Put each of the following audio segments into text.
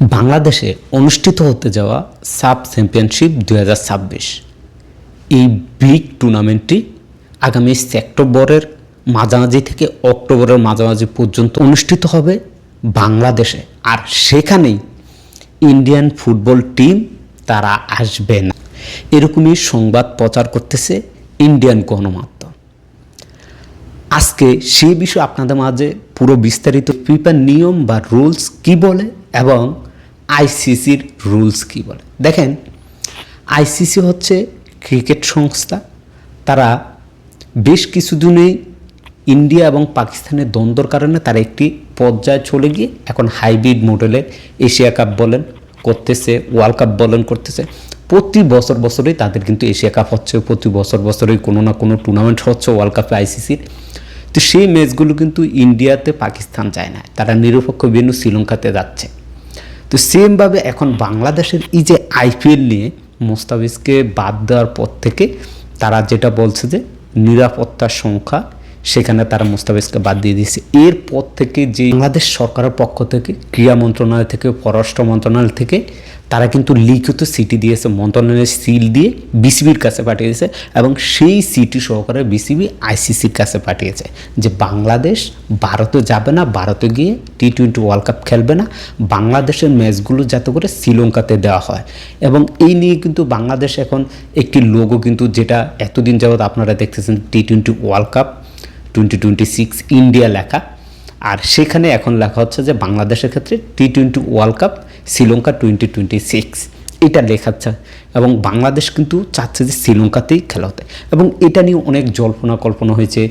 বাংলাদেশে অনুষ্ঠিত হতে যাওয়া সাব চ্যাম্পিয়নশিপ দু হাজার ছাব্বিশ। এই বিগ টুর্নামেন্টটি আগামী সেপ্টেম্বরের মাঝামাঝি থেকে অক্টোবরের মাঝামাঝি পর্যন্ত অনুষ্ঠিত হবে বাংলাদেশে। আর সেখানেই ইন্ডিয়ান ফুটবল টিম তারা আসবে না। এরকমই সংবাদ প্রচার করতেছে ইন্ডিয়ান গণমাধ্যম। আজকে সেই বিষয়ে আপনাদের মাঝে পুরো বিস্তারিত ফিফার নিয়ম বা রুলস কি বলে এবং আইসিসির রুলস কি বলে? দেখেন, আইসিসি হচ্ছে ক্রিকেট সংস্থা। তারা বেশ কিছুদিনেই ইন্ডিয়া এবং পাকিস্তানের দ্বন্দ্বর কারণে তারা একটি পর্যায়ে চলে গিয়ে এখন হাইব্রিড মডেলের এশিয়া কাপ বলেন করতেছে, ওয়ার্ল্ড কাপ বলেন করতেছে। প্রতি বছর বছরেই তাদের কিন্তু এশিয়া কাপ হচ্ছে, প্রতি বছর বছরেই কোনো না কোনো টুর্নামেন্ট হচ্ছে ওয়ার্ল্ড কাপে আইসিসির। তো সেই ম্যাচগুলো কিন্তু ইন্ডিয়াতে পাকিস্তান যায় না। তারা নিরপেক্ষ ভেন্যু শ্রীলঙ্কাতে যাচ্ছে। তো সেমভাবে এখন বাংলাদেশের এই যে আইপিএল নিয়ে মোস্তাফিজকে বাদ দেওয়ার পর থেকে তারা যেটা বলছে যে নিরাপত্তার সংখ্যা সেখানে তারা মোস্তাফিজকে বাদ দিয়ে দিয়েছে। এরপর থেকে যে বাংলাদেশ সরকারের পক্ষ থেকে, ক্রীড়া মন্ত্রণালয় থেকে, পররাষ্ট্র মন্ত্রণালয় থেকে, তারা কিন্তু লিখিত সিটি দিয়েছে, মন্ত্রণালয়ের সিল দিয়ে বিসিবির কাছে পাঠিয়েছে এবং সেই সিটি সহকারে বিসিবি আইসিসির কাছে পাঠিয়েছে যে বাংলাদেশ ভারতে যাবে না, ভারতে গিয়ে টি টোয়েন্টি ওয়ার্ল্ড কাপ খেলবে না, বাংলাদেশের ম্যাচগুলো যাতে করে শ্রীলঙ্কাতে দেওয়া হয়। এবং এই নিয়ে কিন্তু বাংলাদেশ এখন একটি লোগো কিন্তু যেটা এতদিন যাবৎ আপনারা দেখতেছেন T twenty world cup twenty twenty six India লেখা। আর সেখানে এখন লেখা হচ্ছে যে বাংলাদেশের ক্ষেত্রে T twenty world cup Sri Lanka twenty twenty six এটা লেখাচ্ছে এবং বাংলাদেশ কিন্তু চাচ্ছে যে শ্রীলঙ্কাতেই খেলা হতে। এবং এটা নিয়ে অনেক জল্পনা কল্পনা হয়েছে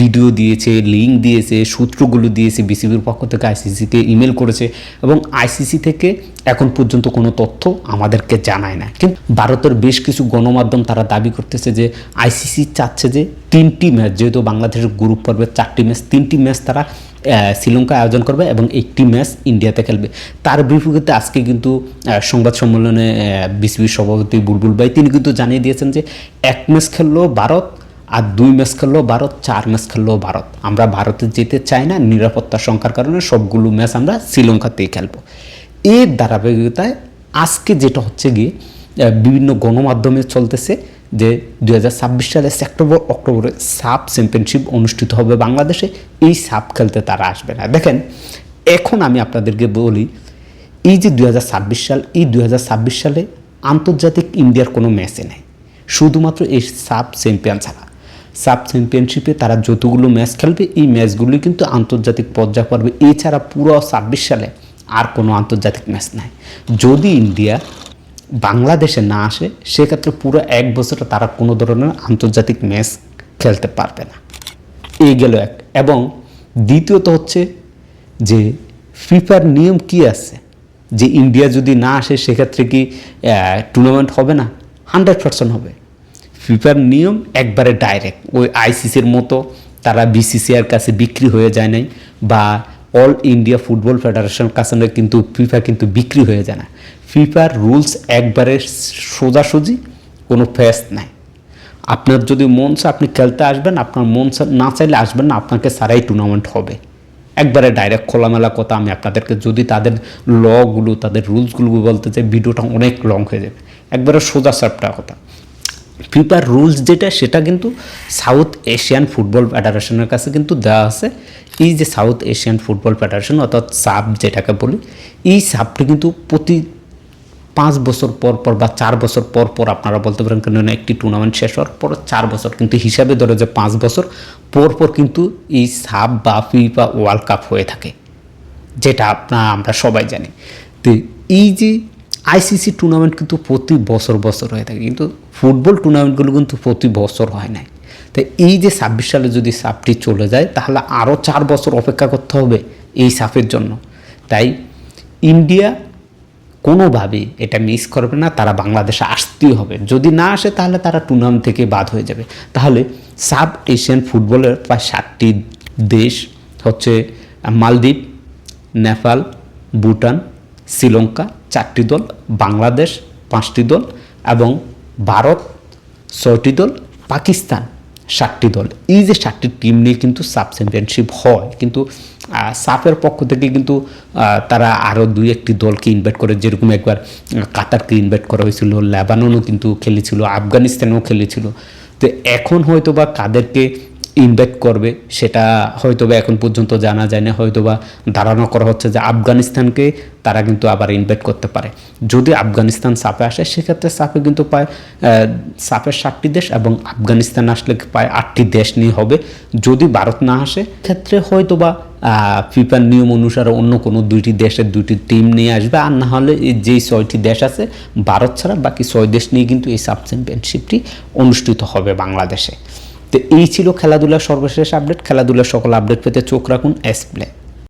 ভিডিও দিয়েছে লিঙ্ক দিয়েছে, সূত্রগুলো দিয়েছে বিসিবির পক্ষ থেকে আইসিসিকে ইমেল করেছে এবং আইসিসি থেকে এখন পর্যন্ত কোনো তথ্য আমাদেরকে জানায় না। কিন্তু ভারতের বেশ কিছু গণমাধ্যম তারা দাবি করতেছে যে আইসিসি চাচ্ছে যে তিনটি ম্যাচ, যেহেতু বাংলাদেশের গ্রুপ পর্বে চারটি ম্যাচ, তিনটি ম্যাচ তারা শ্রীলঙ্কা আয়োজন করবে এবং একটি ম্যাচ ইন্ডিয়াতে খেলবে। তার বিপরীতে আজকে কিন্তু সংবাদ সম্মেলনে বিসিবির সভাপতি বুলবুল ভাই, তিনি কিন্তু জানিয়ে দিয়েছেন যে এক ম্যাচ খেললো ভারত আর দুই ম্যাচ খেললো ভারত, চার ম্যাচ খেললো ভারত। আমরা ভারতে যেতে চাই না, নিরাপত্তার সংখ্যার কারণে সবগুলো ম্যাচ আমরা শ্রীলঙ্কাতেই খেলব। এর ধারাবাহিকতায় আজকে যেটা হচ্ছে গিয়ে বিভিন্ন গণমাধ্যমে চলতেছে যে দু হাজার ছাব্বিশ সালে সেপ্টেম্বর, অক্টোবরে সাব চ্যাম্পিয়নশিপ অনুষ্ঠিত হবে বাংলাদেশে। এই সাব খেলতে তারা আসবে না। দেখেন, এখন আমি আপনাদেরকে বলি, এই যে দু হাজার ছাব্বিশ সাল, এই দুই হাজার ছাব্বিশ সালে আন্তর্জাতিক ইন্ডিয়ার কোনো ম্যাচে নেই। শুধুমাত্র এই সাব চ্যাম্পিয়ন ছাড়া। সাব চ্যাম্পিয়নশিপে তারা যতগুলো ম্যাচ খেলবে, এই ম্যাচগুলি কিন্তু আন্তর্জাতিক পর্যায়ে পড়বে এছাড়া পুরো ছাব্বিশ সালে আর কোনো আন্তর্জাতিক ম্যাচ নাই। যদি ইন্ডিয়া বাংলাদেশে না আসে, সেক্ষেত্রে পুরো এক বছরে তারা কোনো ধরনের আন্তর্জাতিক ম্যাচ খেলতে পারবে না। এই গেল এক। এবং দ্বিতীয়ত হচ্ছে যে ফিফার নিয়ম কি আছে? যে ইন্ডিয়া যদি না আসে, সেক্ষেত্রে কি টুর্নামেন্ট হবে না? হান্ড্রেড পার্সেন্ট হবে। ফিফার নিয়ম একবারে ডাইরেক্ট ওই আইসিসির মতো তারা বিসিসিআর কাছে বিক্রি হয়ে যায় নাই বা অল ইন্ডিয়া ফুটবল ফেডারেশন কাছে কিন্তু ফিফা কিন্তু বিক্রি হয়ে যায় না। ফিফার রুলস একবারে সোজাসুজি, কোনো ফেস নাই। আপনার যদি মন চায় আপনি খেলতে আসবেন, আপনার মন না চাইলে আসবেন না, আপনাকে সারাই টুর্নামেন্ট হবে। একবারে ডাইরেক্ট খোলামেলা কথা আমি আপনাদেরকে যদি তাদের লগুলো তাদের রুলসগুলো বলতে চাই, ভিডিওটা অনেক লং হয়ে যাবে। একবারে সোজা সাপটা কথা। ফিফার রুলস যেটা, সেটা কিন্তু সাউথ এশিয়ান ফুটবল ফেডারেশনের কাছে কিন্তু দেওয়া আছে। এই যে সাউথ এশিয়ান ফুটবল ফেডারেশন, অর্থাৎ সাব যেটাকে বলি, এই সাবটি কিন্তু প্রতি পাঁচ বছর পর পর বা চার বছর পর পর আপনারা বলতে পারেন কেন একটি টুর্নামেন্ট শেষ হওয়ার পর চার বছর। কিন্তু হিসাবে ধরে যে পাঁচ বছর পর পর কিন্তু এই সাব বা ফিফা ওয়ার্ল্ড কাপ হয়ে থাকে, যেটা আপনার আমরা সবাই জানি। তো এই যে আইসিসি টুর্নামেন্ট কিন্তু প্রতি বছর বছর হয়ে থাকে, কিন্তু ফুটবল টুর্নামেন্টগুলো কিন্তু প্রতি বছর হয় নাই। তো এই যে ছাব্বিশ সালে যদি সাপটি চলে যায়, তাহলে আরও চার বছর অপেক্ষা করতে হবে এই সাপের জন্য। তাই ইন্ডিয়া কোনোভাবে এটা মিস করবে না, তারা বাংলাদেশে আসতেই হবে। যদি না আসে, তাহলে তারা টুর্নামেন্ট থেকে বাদ হয়ে যাবে। তাহলে সাব এশিয়ান ফুটবলের প্রায় সাতটি দেশ হচ্ছে মালদ্বীপ, নেপাল, ভুটান, শ্রীলঙ্কা চারটি দল, বাংলাদেশ পাঁচটি দল এবং ভারত ছয়টি দল, পাকিস্তান ষাটটি দল। এই যে ষাটটি টিম নিয়ে কিন্তু সাব চ্যাম্পিয়নশিপ হয়, কিন্তু সাফের পক্ষ থেকে কিন্তু তারা আরও দুই একটি দলকে ইনভাইট করে। যেরকম একবার কাতারকে ইনভাইট করা হয়েছিল, লেবাননও কিন্তু খেলেছিল, আফগানিস্তানেও খেলেছিল। তো এখন হয়তো বা কাদেরকে ইনভাইট করবে, সেটা হয়তো বা এখন পর্যন্ত জানা যায় না হয়তো বা ধারণা করা হচ্ছে যে আফগানিস্তানকে তারা কিন্তু আবার ইনভাইট করতে পারে। যদি আফগানিস্তান সাপে আসে, সেক্ষেত্রে সাপে কিন্তু পায় সাপের ষাটটি দেশ এবং আফগানিস্তান আসলে পায় আটটি দেশ নিয়ে হবে। যদি ভারত না আসে ক্ষেত্রে হয়তো বা ফিফার নিয়ম অনুসারে অন্য কোনো দুইটি দেশের দুইটি টিম নিয়ে আসবে। আর না হলে এই যেই ছয়টি দেশ আছে, ভারত ছাড়া বাকি ছয় দেশ নিয়ে কিন্তু এই সাব চ্যাম্পিয়নশিপটি অনুষ্ঠিত হবে বাংলাদেশে। তো এই ছিল খেলাধুলার সর্বশেষ আপডেট খেলাধুলার সকল আপডেট পেতে চোখ রাখুন এস প্লে